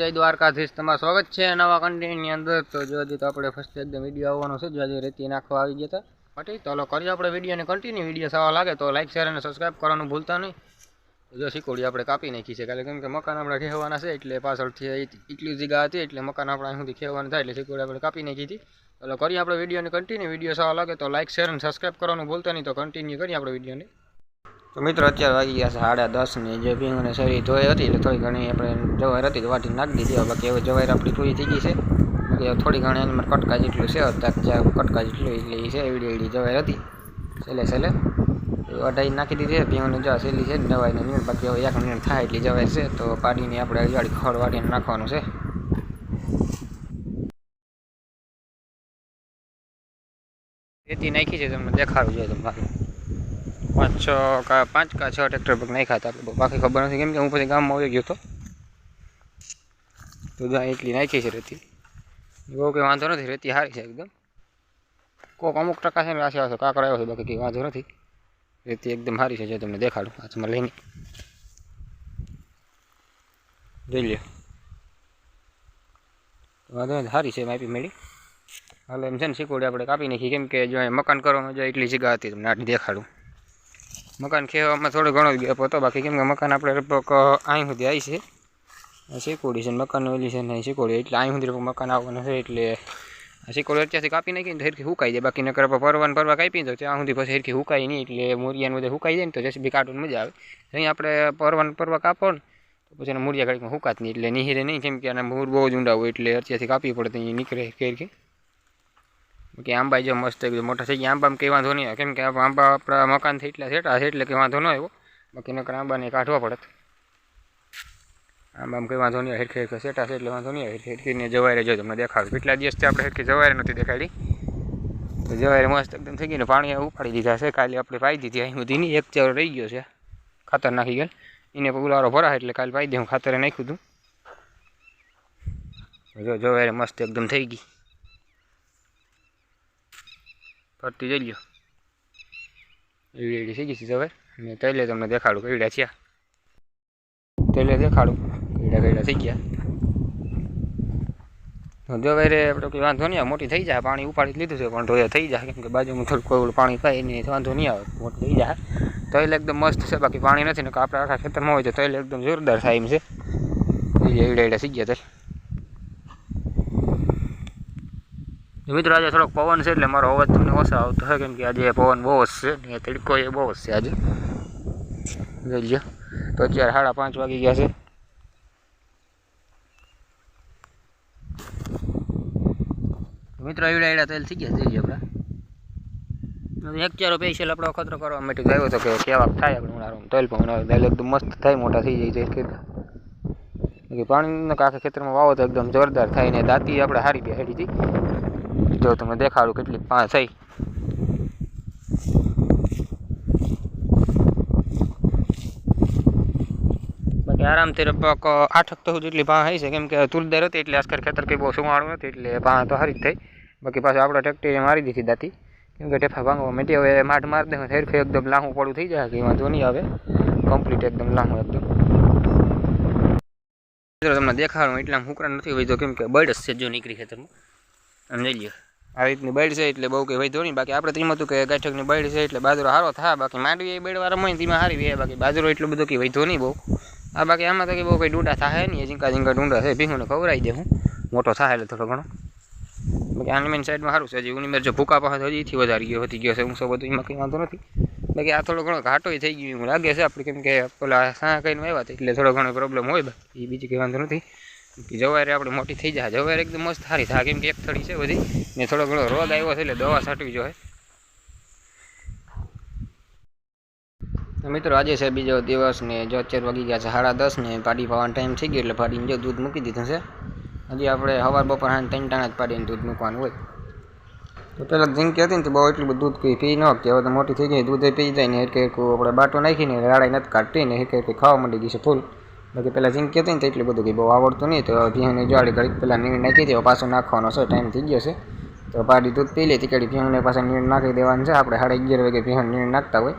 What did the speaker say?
જય દ્વારકાધીશ. તમારું સ્વાગત છે નવા કન્ટેન્ટની અંદર. તો જો હજી તો આપણે ફર્સ્ટ એકદમ વીડિયો આવવાનો છે. જો હજી રેતી નાખવા આવી ગયા હતા. તો કરીએ આપણે વિડીયોને કન્ટિન્યુ વીડિયો સારા લાગે તો લાઈક શેર અને સબસ્ક્રાઈબ કરવાનું ભૂલતા નહીં. જો શીકોડી આપણે કાપી નાખી છે. કારણ કેમ કે મકાન આપણે ખેવાના છે એટલે પાછળથી એટલી જગ્યા હતી એટલે મકાન આપણે અહીંથી ખેવાનું થાય એટલે શીકોડી આપણે કાપી નાખી હતી. તો કરીએ આપણે વિડીયોને કન્ટિન્યુ વીડિયો સારા લાગે તો લાઈક શેર અને સબસ્ક્રાઈબ કરવાનું ભૂલતા નહીં. તો કન્ટિન્યુ કરીએ આપણે વિડીયોને તો મિત્રો અત્યારે વાગી ગયા છે સાડા દસની જે ભીંગને શરીર ધોઈ હતી એટલે થોડી ઘણી આપણે જવાર હતી વાટી નાખી દીધી. બાકી હવે જવાર આપણી પૂરી થઈ ગઈ છે. બાકી થોડી ઘણી એની કટકા જેટલું છે અત્યારે કટકા જેટલું એટલે છે, એવડી એવડી જવાર હતી. છેલ્લે છેલ્લે અઢાઈ નાખી દીધી છે, ભીંગને જવા છેલ્લી છે દવાઈને મિનિટ બાકી હવે એક મિનિટ થાય એટલી જવાય છે. તો પાડીને આપણે અજાડી ખડ વાટીને નાખવાનું છે. રેતી નાખી છે, તમને દેખાડું જોઈએ બાકી પાંચ છ કા પાંચ કા છ ટ્રેક્ટર પર નાખ્યા હતા. બાકી ખબર નથી કેમ કે હું પછી ગામમાં આવી ગયો હતો. તો ત્યાં એટલી નાખી છે રેતી. બહુ કંઈ વાંધો નથી, રેતી સારી છે એકદમ. કોક અમુક ટકા છે ને રાશિ આવશે કાકડ આવ્યો છે, બાકી કંઈ વાંધો નથી. રેતી એકદમ સારી છે, જો તમને દેખાડું, હાથમાં લઈને. જોઈ લ્યો. વાંધો નથી, સારી છે માપી મેળી. હાલ એમ છે ને શીકોડી આપણે કાપી નાખી કેમ કે જો મકાન કરવામાં જો એટલી જગ્યા હતી, તમને આટલી દેખાડું. મકાન ખેવામાં થોડો ઘણો ગેપ હતો. બાકી કેમ કે મકાન આપણે લગભગ અહીં સુધી આવી છે. શીકોડી છે મકાન ઓલી છે નહીં શીકોડી. એટલે અહીં સુધી મકાન આવવાનું છે. એટલે શીકોડી અત્યારથી કાપી નાખીને તો હેરખી હુકાઈ જાય. બાકી નકર પરવાન પરવા કાપી તો ત્યાં સુધી પછી હેરખી હુકાય નહીં. એટલે મૂરિયાને બધે હુકાઈ જાય ને તો જેસી બી કાઢવાની મજા આવે. અહીં આપણે પરવાન પરવા કાપો ને પછી એને મૂરિયા ઘડીમાં હુકાત નહીં. એટલે નીહીરે નહીં. કેમ કે આના મૂર બહુ જ ઊંડા હોય એટલે અત્યારથી કાપી પડે તો નીકળે હેરખી. કે આંબા જો મસ્ત એકદમ મોટા થઈ ગયા. આંબામાં કંઈ વાંધો નહીં કેમ કે આંબા આપણા મકાનથી એટલા સેટા છે એટલે કંઈ વાંધો ન આવ્યો બાકી નકર આંબાને કાઢવા પડત આંબામાં કંઈ વાંધો નહીં હેરખે હેરખે સેટા છે એટલે વાંધો નહીં આવે. હેરખીને જવાઈ રહેજો તમને દેખાડું. કેટલા દિવસથી આપણે હેરખી જવાય નથી દેખાડી. તો જવાઈ મસ્ત એકદમ થઈ ગયું પાણી ઉપાડી દીધા છે. કાલે આપણે પાઈ દીધી અહીં સુધી નહીં. એક ચારો રહી ગયો છે. ખાતર નાખી ગયેલ એને ઉલારો ભરા એટલે કાલે પાઈ દે. હું ખાતરે નાખ્યું હતું જો જવાયરે મસ્ત એકદમ થઈ ગઈ. ફરતી જઈ ગયો એવી રેડી થઈ ગઈ છે હવે. અને તૈલે તમને દેખાડું કઈડા છે તૈલે દેખાડું. કઈડા કઈડા થઈ ગયા. જો વેરે આપણે કોઈ વાંધો નહીં આવે, મોટી થઈ જાય. પાણી ઉપાડી લીધું છે, પણ ધોયા થઈ જાય. કેમ કે બાજુમાં થોડું કોઈ પાણી પાય નહીં વાંધો નહીં આવે. મોટી થઈ જાય. તૈલ એકદમ મસ્ત છે, બાકી પાણી નથી ને આપણે આખા ખેતરમાં હોય તો તૈલ એકદમ જોરદાર થાય એમ છે. એવડા એવડા થઈ ગયા તૈલ મિત્રો આજે થોડોક પવન છે એટલે મારો અવાજ તમને ઓછો આવતો હોય કેમ કે આજે પવન બહુ જ છે ને તડકો એ બહુ જ છે આજે. જોઈ તો અત્યારે સાડા પાંચ વાગી ગયા છે. મિત્રો એવડા એવડા તેલ થઈ ગયા જોઈ લ્યો આપણે એક ચારો પેશિયલ આપણો ખતરો કરવા માટે ગયો હતો કે કેવા થાય આપણે ઉનાળો તેલ પણ તેલ એકદમ મસ્ત થાય, મોટા થઈ જાય છે કે પાણીના આખા ખેતરમાં વાવો તો એકદમ જોરદાર થાય ને દાંતી આપણે હારી બે હેડી હતી. જો તમને દેખાડું કેટલી પાંચ થઈ બાકી આરામથી લગભગ આઠક તો જેટલી પા હશે છે. કેમ કે તુલદાર હતી એટલે આજકાલ ખેતર કંઈ બહુ સુવાળું નથી એટલે પા તો હારી જ થઈ. બાકી પાછું આપણે ટ્રેક્ટરે મારી દીધી દાતી. કેમ કે ટેફા ભાંગવા માટે હવે માઠ માર દે હેરખે એકદમ લાંબુ પડું થઈ જાય. કંઈ વાંધો નહીં આવે. કમ્પ્લીટ એકદમ લાંબુ એકદમ. તમને દેખાડું એટલા હુકરા નથી હોય તો કેમ કે બર્ડસ છે જો નીકળી ખેતરમાં. આમ જઈ લ્યો. આ રીતની બેડ છે એટલે બહુ કંઈ વૈધો નહીં. બાકી આપણે તેમ હતું કે ગાંઠકની બેડ છે એટલે બાજરો સારો થાય બાકી માંડવી એ બેડવાળા હોય તેમાં સારી રહે બાકી બાજરો એટલું બધું કંઈ વૈધો નહીં બહુ. આ બાકી આમાં તો કંઈ બહુ કંઈ ડૂંડા થાય નહીં. ઝીંકા ઝીંકા ડૂંડા છે. ભીંગુને ખવડાવી દે હું. મોટો થાય એટલે થોડો ઘણો. બાકી આની મેન સાઈડમાં સારું છે. હજી ઉની જો ભૂકા પાસે હજીથી વધારી ગયો, વધી ગયો છે. હું બધું એમાં કંઈ વાંધો નથી. બાકી આ થોડો ઘણો ઘાટો થઈ ગયો. એવું લાગે છે આપણે કેમ કે પેલા સા કહીને આવ્યા હતા એટલે થોડો ઘણો પ્રોબ્લેમ હોય બાકી. એ બીજી કંઈ વાંધો નથી. જવારે આપણે મોટી થઈ જાય. જવારે એકદમ મસ્ત સારી થાય કેમ કે એક થડી છે બધી. ને થોડો ઘણો રોગ આવ્યો છે એટલે દવા છાંટવી જોઈએ. મિત્રો, આજે છે બીજો દિવસ ને જો અત્યારે વાગી ગયા છે સાડા દસ ને પાડી પાવાનો ટાઈમ થઈ ગયો એટલે પાડીને જો દૂધ મૂકી દીધું છે. હજી આપણે સવાર બપોર હાન ત્રણ ટાણા જ પાડીને દૂધ મૂકવાનું હોય. તો પહેલાં જિંકી હતી ને તો બહુ એટલું બધું દૂધ કંઈ પી ન કે હવે તો મોટી થઈ ગઈ, દૂધે પી જાય ને એક એક આપણે બાટો નાખીને રાડાઈ નથી કાઢતી ને એક એક ખાવા માંડી ગઈ છે ફૂલ. બાકી પહેલાં જિંદગી હતી ને તો એટલું બધું કંઈ બહુ આવડતું નહીં. તો ભીહને જોડી ઘડીક પહેલાં નીણ નાખી દે પાછો નાખવાનો છે, ટાઈમ થઈ ગયો છે. તો પાડી દૂધ પી લે તીકડી ભીહને પાછા નીણ નાખી દેવાનું છે. આપણે સાડા અગિયાર વાગે ભીહણ નીણ નાખતા હોય.